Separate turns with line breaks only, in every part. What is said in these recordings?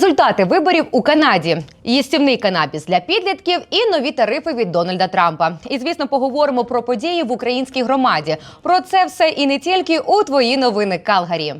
Результати виборів у Канаді, їстівний канабіс для підлітків і нові тарифи від Дональда Трампа. І звісно, поговоримо про події в українській громаді. Про це все і не тільки у твої новини Калгарі.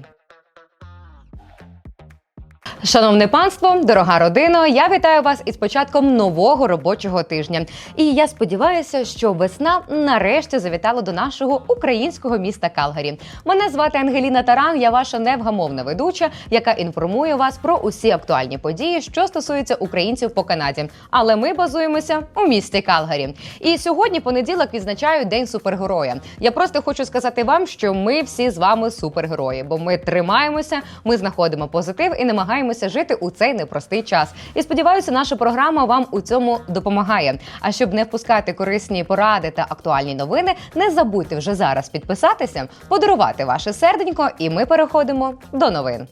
Шановне панство, дорога родино, я вітаю вас із початком нового робочого тижня. І я сподіваюся, що весна нарешті завітала до нашого українського міста Калгарі. Мене звати Ангеліна Таран. Я ваша невгамовна ведуча, яка інформує вас про усі актуальні події, що стосуються українців по Канаді. Але ми базуємося у місті Калгарі. І сьогодні понеділок відзначаю День супергероя. Я просто хочу сказати вам, що ми всі з вами супергерої, бо ми тримаємося, ми знаходимо позитив і намагаємося жити у цей непростий час. І сподіваюся, наша програма вам у цьому допомагає. А щоб не впускати корисні поради та актуальні новини, не забудьте вже зараз підписатися, подарувати ваше серденько, і ми переходимо до новин.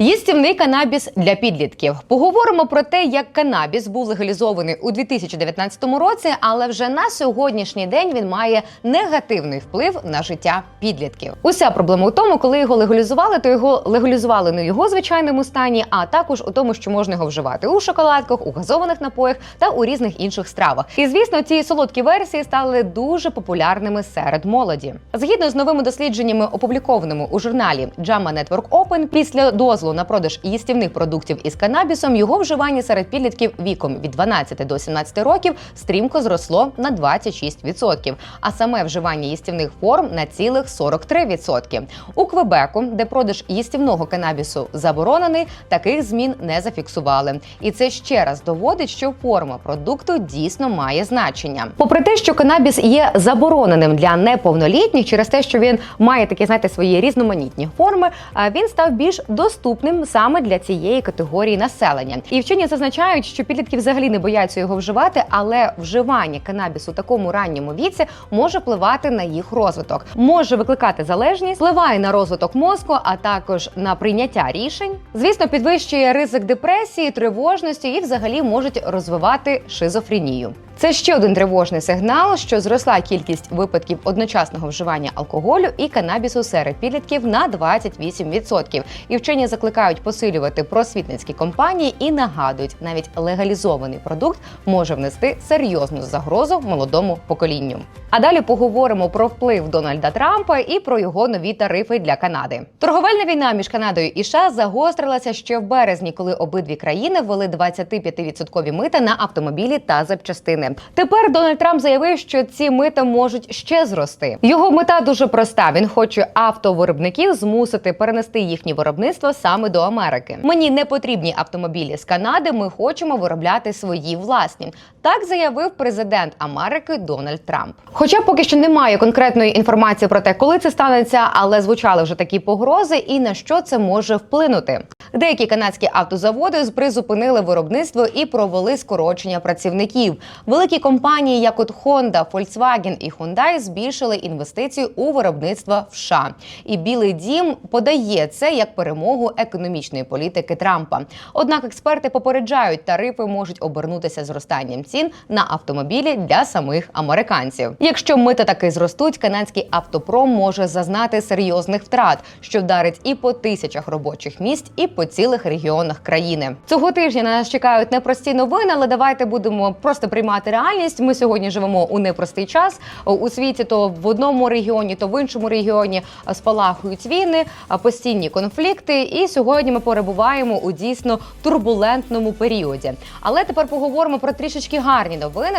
Їстівний канабіс для підлітків. Поговоримо про те, як канабіс був легалізований у 2019 році, але вже на сьогоднішній день він має негативний вплив на життя підлітків. Уся проблема у тому, коли його легалізували, то його легалізували не в його звичайному стані, а також у тому, що можна його вживати у шоколадках, у газованих напоях та у різних інших стравах. І звісно, ці солодкі версії стали дуже популярними серед молоді. Згідно з новими дослідженнями, опублікованими у журналі JAMA Network Open, після дозволу на продаж їстівних продуктів із канабісом, його вживання серед підлітків віком від 12 до 17 років стрімко зросло на 26%, а саме вживання їстівних форм на цілих 43%. У Квебеку, де продаж їстівного канабісу заборонений, таких змін не зафіксували. І це ще раз доводить, що форма продукту дійсно має значення. Попри те, що канабіс є забороненим для неповнолітніх, через те, що він має такі, знаєте, свої різноманітні форми, він став більш доступним саме для цієї категорії населення. І вчені зазначають, що підлітки взагалі не бояться його вживати, але вживання канабісу у такому ранньому віці може впливати на їх розвиток, може викликати залежність, впливає на розвиток мозку, а також на прийняття рішень. Звісно, підвищує ризик депресії, тривожності і взагалі можуть розвивати шизофренію. Це ще один тривожний сигнал, що зросла кількість випадків одночасного вживання алкоголю і канабісу серед підлітків на 28%. І вчені закликають посилювати просвітницькі компанії і нагадують, навіть легалізований продукт може внести серйозну загрозу молодому поколінню. А далі поговоримо про вплив Дональда Трампа і про його нові тарифи для Канади. Торговельна війна між Канадою і США загострилася ще в березні, коли обидві країни ввели 25% мита на автомобілі та запчастини. Тепер Дональд Трамп заявив, що ці мита можуть ще зрости. Його мета дуже проста: він хоче автовиробників змусити перенести їхнє виробництво саме до Америки. Мені не потрібні автомобілі з Канади. Ми хочемо виробляти свої власні. Так заявив президент Америки Дональд Трамп. Хоча поки що немає конкретної інформації про те, коли це станеться, але звучали вже такі погрози, і на що це може вплинути. Деякі канадські автозаводи призупинили виробництво і провели скорочення працівників. Великі компанії, як от Honda, Volkswagen і Hyundai, збільшили інвестиції у виробництво в США. І Білий Дім подає це як перемогу економічної політики Трампа. Однак експерти попереджають, тарифи можуть обернутися зростанням цін на автомобілі для самих американців. Якщо мита таки зростуть, канадський автопром може зазнати серйозних втрат, що вдарить і по тисячах робочих місць, і по цілих регіонах країни. Цього тижня на нас чекають непрості новини, але давайте будемо просто приймати реальність. Ми сьогодні живемо у непростий час у світі. То в одному регіоні, то в іншому регіоні спалахують війни, постійні конфлікти. І сьогодні ми перебуваємо у дійсно турбулентному періоді. Але тепер поговоримо про трішечки гарні новини.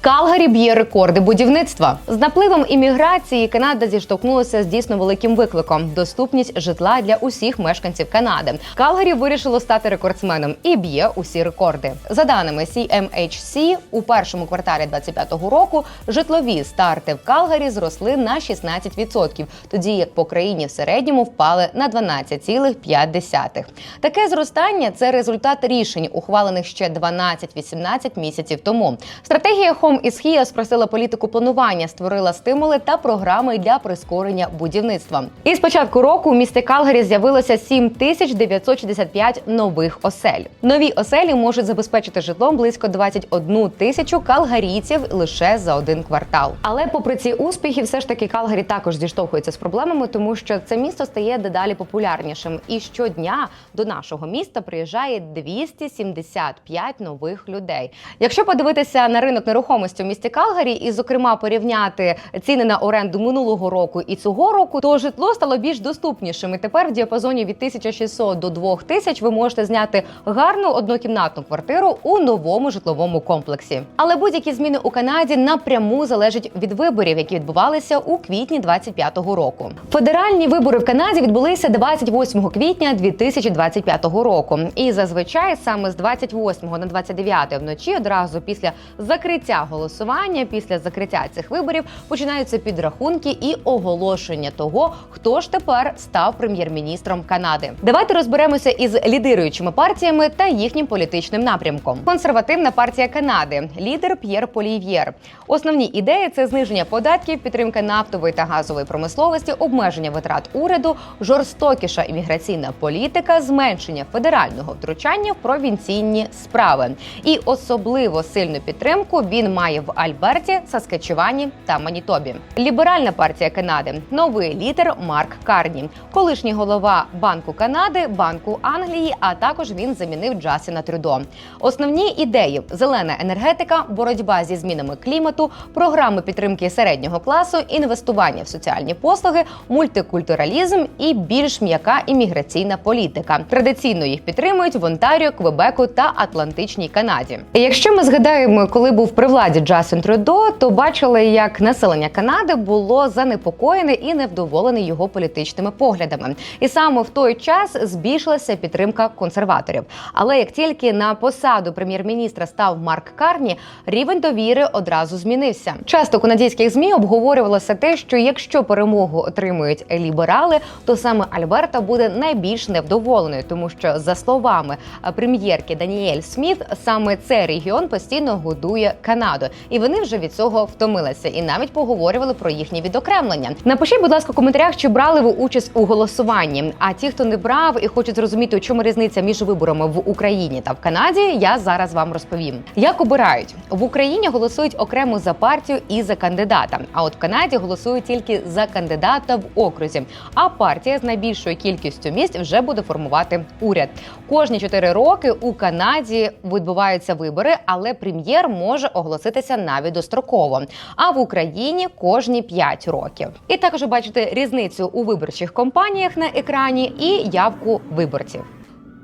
Калгарі б'є рекорди будівництва з напливом імміграції. Канада зіштовхнулася з дійсно великим викликом: доступність житла для усіх мешканців Канади. Калгарі вирішило стати рекордсменом і б'є усі рекорди. За даними CMHC, у першому кварталі 2025 року житлові старти в Калгарі зросли на 16%, тоді як по країні в середньому впали на 12,5%. Таке зростання це результат рішень, ухвалених ще 12-18 місяців тому. Стратегія Разом із ХІА спросила політику планування, створила стимули та програми для прискорення будівництва. І з початку року у місті Калгарі з'явилося 7965 нових осель. Нові оселі можуть забезпечити житлом близько 21 тисячу калгарійців лише за один квартал. Але попри ці успіхи, все ж таки Калгарі також зіштовхується з проблемами, тому що це місто стає дедалі популярнішим. І щодня до нашого міста приїжджає 275 нових людей. Якщо подивитися на ринок нерухомості в місті Калгарі, і зокрема порівняти ціни на оренду минулого року і цього року, то житло стало більш доступнішим. І тепер в діапазоні від 1600 до 2000 ви можете зняти гарну однокімнатну квартиру у новому житловому комплексі. Але будь-які зміни у Канаді напряму залежать від виборів, які відбувалися у квітні 25-го року. Федеральні вибори в Канаді відбулися 28 квітня 2025 року. І зазвичай саме з 28 на 29 вночі, одразу після закриття голосування, після закриття цих виборів починаються підрахунки і оголошення того, хто ж тепер став прем'єр-міністром Канади. Давайте розберемося із лідируючими партіями та їхнім політичним напрямком. Консервативна партія Канади, лідер П'єр Полів'єр. Основні ідеї це зниження податків, підтримка нафтової та газової промисловості, обмеження витрат уряду, жорстокіша імміграційна політика, зменшення федерального втручання в провінційні справи. І особливо сильну підтримку він має в Альберті, Саскачевані та Манітобі. Ліберальна партія Канади, новий лідер Марк Карні, колишній голова Банку Канади, Банку Англії. А також він замінив Джасіна Трюдо. Основні ідеї: зелена енергетика, боротьба зі змінами клімату, програми підтримки середнього класу, інвестування в соціальні послуги, мультикультуралізм і більш м'яка імміграційна політика. Традиційно їх підтримують в Онтаріо, Квебеку та Атлантичній Канаді. Якщо ми згадаємо, коли був при владі Джасін Трюдо, то бачили, як населення Канади було занепокоєне і невдоволене його політичними поглядами. І саме в той час збільшилася підтримка консерваторів. Але як тільки на посаду прем'єр-міністра став Марк Карні, рівень довіри одразу змінився. Часто канадських змі обговорювалося те, що якщо перемогу отримують ліберали, то саме Альберта буде найбільш невдоволеною, тому що за словами прем'єрки Даніель Сміт, саме цей регіон постійно годує Канаду, і вони вже від цього втомилися і навіть поговорювали про їхнє відокремлення. Напишіть, будь ласка, в коментарях, чи брали ви участь у голосуванні. А ті, хто не брав і хочуть зрозуміти, у чому різниця між виборами в Україні та в Канаді, я зараз вам розповім. Як обирають в Україні голосують окремо за партію і за кандидата. А от в Канаді голосують тільки за кандидата в окрузі. А партія з найбільшою кількістю місць вже буде формувати уряд. Кожні чотири роки у Канаді відбуваються вибори, але прем'єр може оголоситися навіть достроково. А в Україні кожні 5 років. І також бачите різницю у виборчих компаніях на екрані і явку виборців.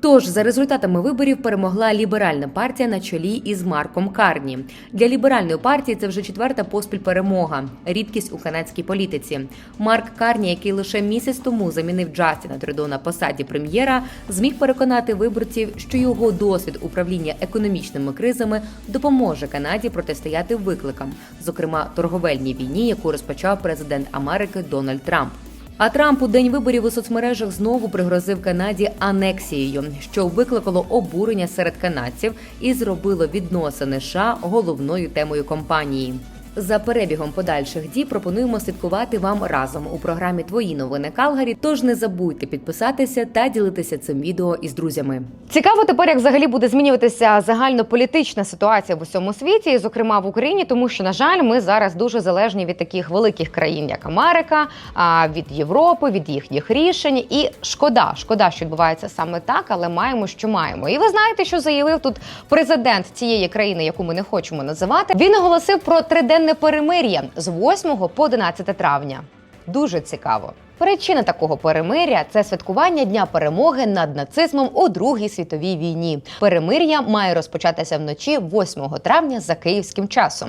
Тож за результатами виборів перемогла ліберальна партія на чолі із Марком Карні. Для ліберальної партії це вже четверта поспіль перемога. Рідкість у канадській політиці. Марк Карні, який лише місяць тому замінив Джастіна Трюдо на посаді прем'єра, зміг переконати виборців, що його досвід управління економічними кризами допоможе Канаді протистояти викликам, зокрема торговельній війні, яку розпочав президент Америки Дональд Трамп. А Трамп у день виборів у соцмережах знову пригрозив Канаді анексією, що викликало обурення серед канадців і зробило відносини США головною темою компанії. За перебігом подальших дій пропонуємо слідкувати вам разом у програмі Твої новини Калгарі. Тож не забудьте підписатися та ділитися цим відео із друзями. Цікаво тепер, як взагалі буде змінюватися загальнополітична ситуація в усьому світі, і, зокрема в Україні, тому що на жаль, ми зараз дуже залежні від таких великих країн, як Америка, а, від Європи, від їхніх рішень. І шкода, шкода, що відбувається саме так, але маємо, що маємо. І ви знаєте, що заявив тут президент цієї країни, яку ми не хочемо називати. Він оголосив про триденне перемир'я з 8 по 11 травня. Дуже цікаво. Причина такого перемиря це святкування дня перемоги над нацизмом у Другій світовій війні. Перемир'я має розпочатися вночі 8 травня за київським часом.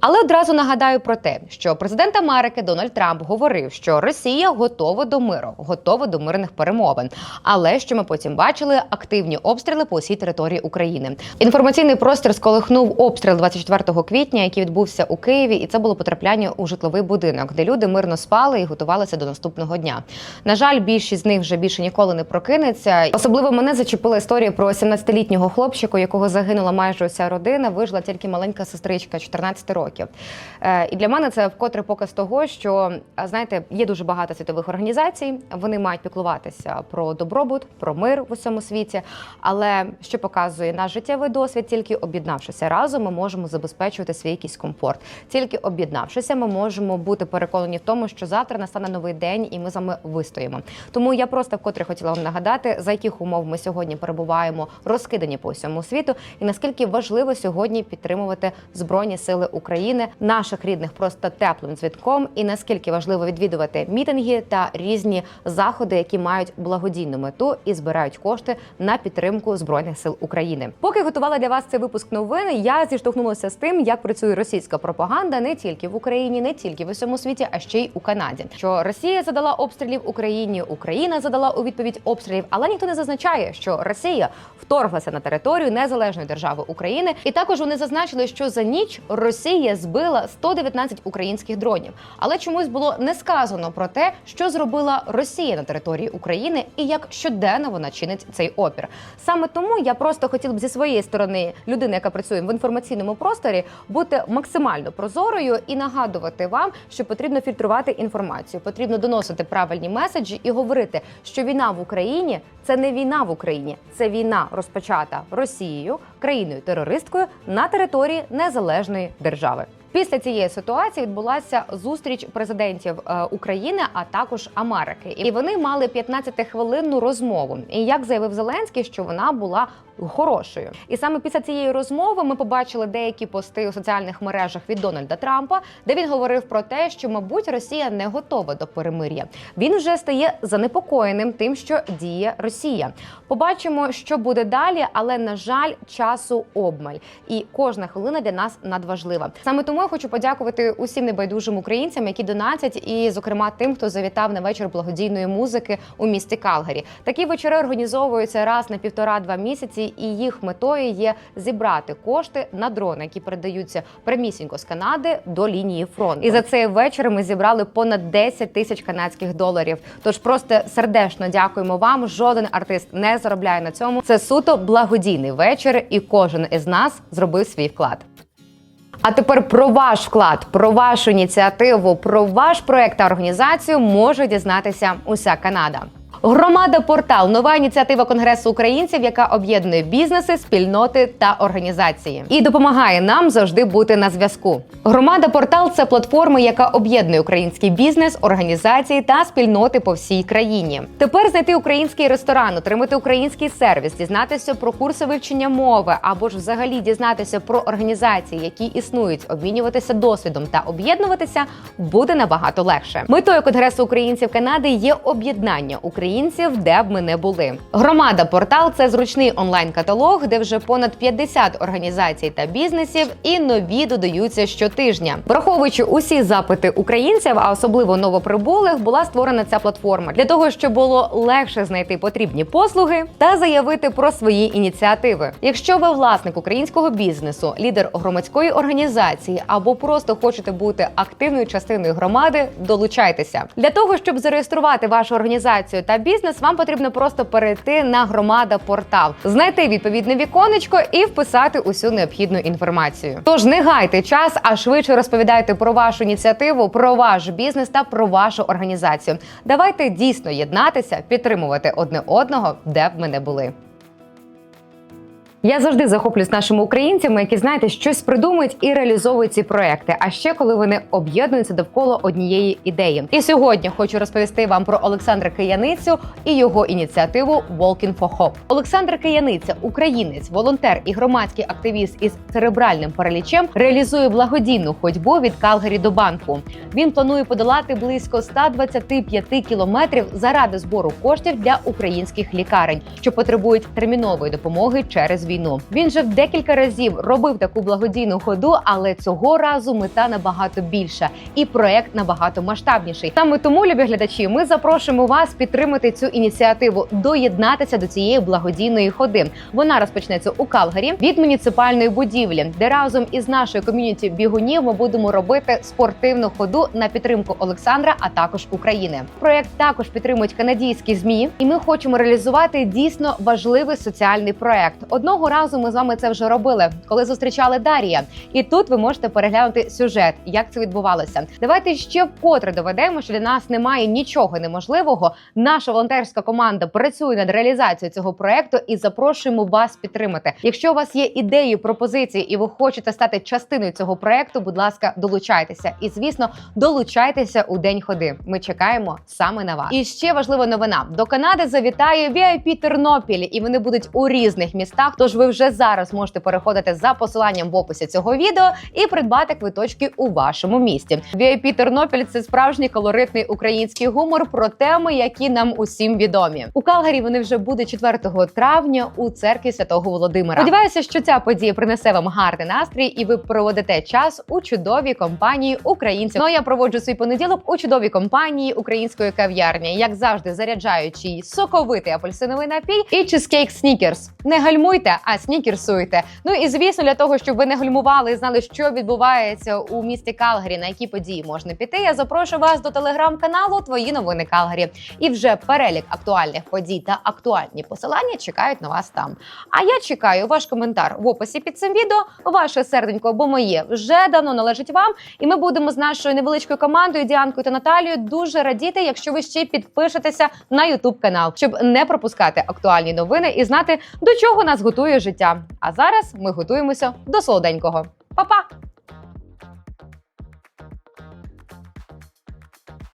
Але одразу нагадаю про те, що президент Америки Дональд Трамп говорив, що Росія готова до миру, готова до мирних перемовин. Але що ми потім бачили активні обстріли по усій території України. Інформаційний простір сколихнув обстріл 24 квітня, який відбувся у Києві, і це було потрапляння у житловий будинок, де люди мирно спали і готувалися до наступного наступного дня. На жаль, більшість з них вже більше ніколи не прокинеться. Особливо мене зачепила історія про 17-літнього хлопчика, якого загинула майже уся родина. Вижила тільки маленька сестричка 14 років. Е, І для мене це вкотре показ того, що знаєте, є дуже багато світових організацій. Вони мають піклуватися про добробут, про мир в усьому світі. Але що показує наш життєвий досвід, тільки об'єднавшися разом, ми можемо забезпечувати свій якийсь комфорт. Тільки об'єднавшися, ми можемо бути переконані в тому, що завтра настане новий день, і ми з вами вистоїмо. Тому я просто вкотре хотіла вам нагадати, за яких умов ми сьогодні перебуваємо розкидані по всьому світу, і наскільки важливо сьогодні підтримувати збройні сили України, наших рідних просто теплим дзвінком, і наскільки важливо відвідувати мітинги та різні заходи, які мають благодійну мету і збирають кошти на підтримку збройних сил України. Поки готувала для вас цей випуск новин, я зіштовхнулася з тим, як працює російська пропаганда не тільки в Україні, не тільки в усьому світі, а ще й у Канаді. Що Росія задала обстрілів Україні, Україна задала у відповідь обстрілів, але ніхто не зазначає, що Росія вторглася на територію незалежної держави України, і також вони зазначили, що за ніч Росія збила 119 українських дронів. Але чомусь було не сказано про те, що зробила Росія на території України і як щоденно вона чинить цей опір. Саме тому я просто хотіла б зі своєї сторони людини, яка працює в інформаційному просторі, бути максимально прозорою і нагадувати вам, що потрібно фільтрувати інформацію, потрібно доносити правильні меседжі і говорити, що війна в Україні це не війна в Україні, це війна розпочата Росією, країною терористкою на території незалежної держави. Після цієї ситуації відбулася зустріч президентів е, України, а також Америки, і вони мали 15-хвилинну розмову. І як заявив Зеленський, що вона була хорошою. І саме після цієї розмови ми побачили деякі пости у соціальних мережах від Дональда Трампа, де він говорив про те, що, мабуть, Росія не готова до перемир'я. Він вже стає занепокоєним тим, що діє Росія. Побачимо, що буде далі, але на жаль, часу обмаль, і кожна хвилина для нас надважлива. Саме тому я хочу подякувати усім небайдужим українцям, які донатять, і, зокрема, тим, хто завітав на вечір благодійної музики у місті Калгарі. Такі вечори організовуються раз на півтора-два місяці, і їх метою є зібрати кошти на дрони, які передаються прямісінько з Канади до лінії фронту. І за цей вечір ми зібрали понад 10 тисяч канадських доларів. Тож просто сердечно дякуємо вам. Жоден артист не заробляє на цьому. Це суто благодійний вечір, і кожен із нас зробив свій вклад. А тепер про ваш вклад, про вашу ініціативу, про ваш проект та організацію може дізнатися уся Канада. Громада Портал нова ініціатива Конгресу українців, яка об'єднує бізнеси, спільноти та організації і допомагає нам завжди бути на зв'язку. Громада Портал це платформа, яка об'єднує український бізнес, організації та спільноти по всій країні. Тепер знайти український ресторан, отримати український сервіс, дізнатися про курси вивчення мови або ж взагалі дізнатися про організації, які існують, обмінюватися досвідом та об'єднуватися буде набагато легше. Метою Конгресу українців Канади є об'єднання українців, де б ми не були. Громада портал це зручний онлайн-каталог, де вже понад 50 організацій та бізнесів, і нові додаються щотижня. Враховуючи усі запити українців, а особливо новоприбулих, була створена ця платформа для того, щоб було легше знайти потрібні послуги та заявити про свої ініціативи. Якщо ви власник українського бізнесу, лідер громадської організації або просто хочете бути активною частиною громади, долучайтеся для того, щоб зареєструвати вашу організацію та бізнес, вам потрібно просто перейти на громада портал, знайти відповідне віконечко і вписати усю необхідну інформацію. Тож не гайте час, а швидше розповідайте про вашу ініціативу, про ваш бізнес та про вашу організацію. Давайте дійсно єднатися, підтримувати одне одного, де б ми не були. Я завжди захоплююсь нашими українцями, які знаєте, щось придумують і реалізовують ці проекти. А ще коли вони об'єднуються довкола однієї ідеї. І сьогодні хочу розповісти вам про Олександра Кияницю і його ініціативу Walking for Hope. Олександр Кияниця, українець, волонтер і громадський активіст із церебральним паралічем, реалізує благодійну ходьбу від Калгарі до банку. Він планує подолати близько 125 кілометрів заради збору коштів для українських лікарень, що потребують термінової допомоги через війну. Він же декілька разів робив таку благодійну ходу, але цього разу мета набагато більша і проект набагато масштабніший. Саме тому, любі глядачі, ми запрошуємо вас підтримати цю ініціативу, доєднатися до цієї благодійної ходи. Вона розпочнеться у Калгарі від муніципальної будівлі, де разом із нашою ком'юніті бігунів ми будемо робити спортивну ходу на підтримку Олександра, а також України. Проект також підтримують канадійські змі, і ми хочемо реалізувати дійсно важливий соціальний проект. Одного разу ми з вами це вже робили, коли зустрічали Дарія. І тут ви можете переглянути сюжет, як це відбувалося. Давайте ще вкотре доведемо, що для нас немає нічого неможливого. Наша волонтерська команда працює над реалізацією цього проекту і запрошуємо вас підтримати. Якщо у вас є ідеї, пропозиції, і ви хочете стати частиною цього проекту, будь ласка, долучайтеся. І звісно, долучайтеся у день ходи. Ми чекаємо саме на вас. І ще важлива новина: до Канади завітає VIP Тернопіль, і вони будуть у різних містах. Тож ви вже зараз можете переходити за посиланням в описі цього відео і придбати квиточки у вашому місті. VIP Тернопіль це справжній колоритний український гумор про теми, які нам усім відомі. У Калгарі вони вже будуть 4 травня у церкві Святого Володимира. Сподіваюся, що ця подія принесе вам гарний настрій, і ви проведете час у чудовій компанії українців. Ну а я проводжу свій понеділок у чудовій компанії української кав'ярні, як завжди, заряджаючий соковитий апельсиновий напій і чизкейк снікерс. Не гальмуйте, а снікерсуйте. Ну і звісно, для того, щоб ви не гальмували і знали, що відбувається у місті Калгарі, на які події можна піти. Я запрошую вас до телеграм-каналу Твої новини Калгарі. І вже перелік актуальних подій та актуальні посилання чекають на вас там. А я чекаю ваш коментар в описі під цим відео. Ваше серденько або моє вже давно належить вам. І ми будемо з нашою невеличкою командою Діанкою та Наталією дуже радіти, якщо ви ще підпишетеся на Ютуб канал, щоб не пропускати актуальні новини і знати, до чого нас готує життя. А зараз ми готуємося до солоденького. Па-па!